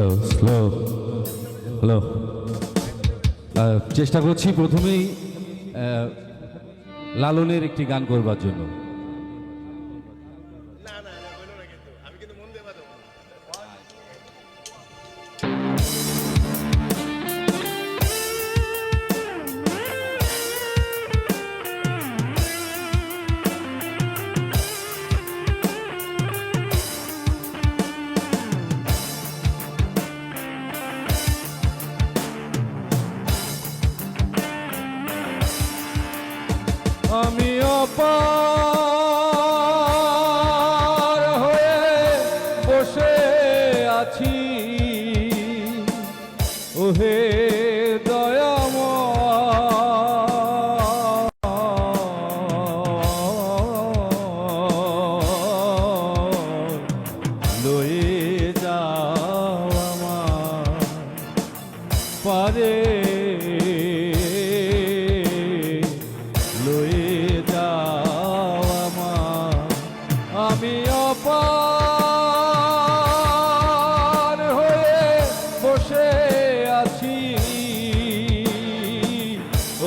Hello hello hello চেষ্টা করছি প্রথমেই লালনের একটি গান করবার জন্য। আমি অপার হয়ে বসে আছি। ওহে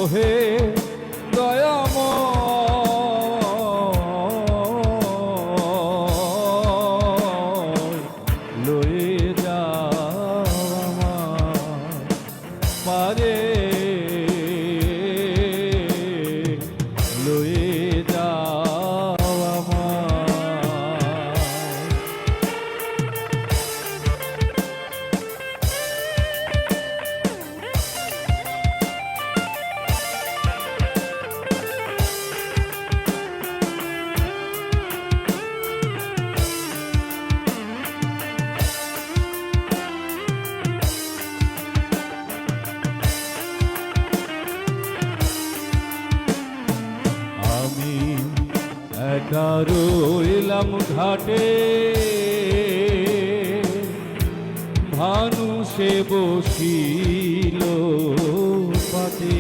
ওহে একা রইলাম ঘাটে। ভানু সে বসিল পাটে।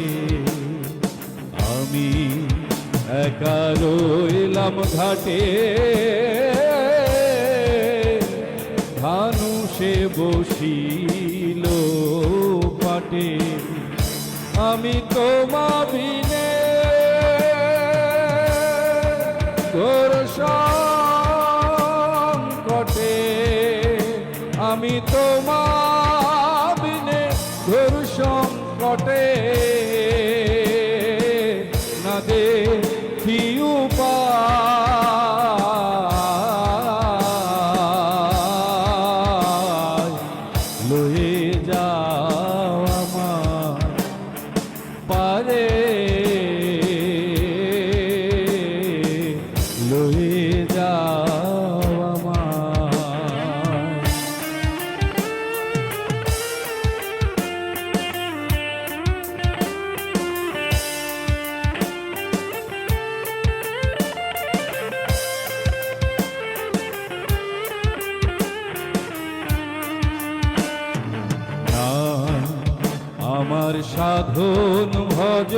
আমি একা রইলাম ঘাটে। ভানু সে বসিল পাটে। আমি তোমা বিনে আমি তোমাবিনে বিনে ঘোর সংকটে। না দেখি উপায়? আমার সাধন ভজ।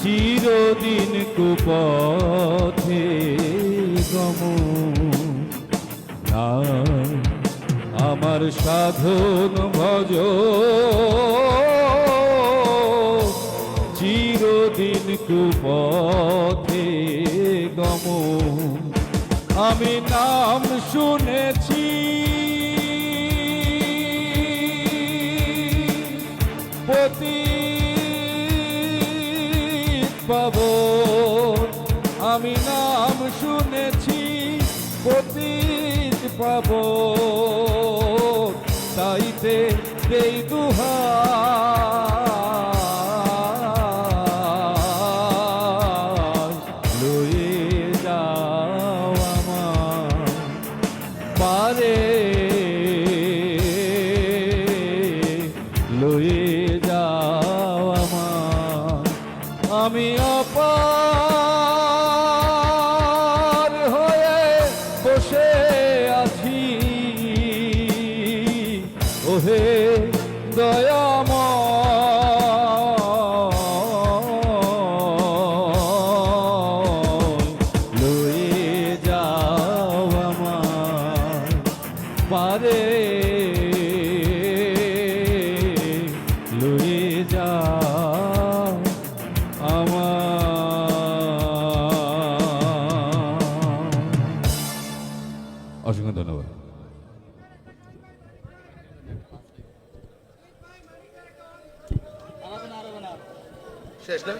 চিরদিন কুপথে গম। আমার সাধন ভজ। চিরদিন কুপথে গম। আমি নাম শুনেছি পাব। আমি নাম শুনেছি পতিত পাব। তাইতে দেই দুহাই পারে। লয়ে যা আমার। অসংখ্য ধন্যবাদ। শেষ না.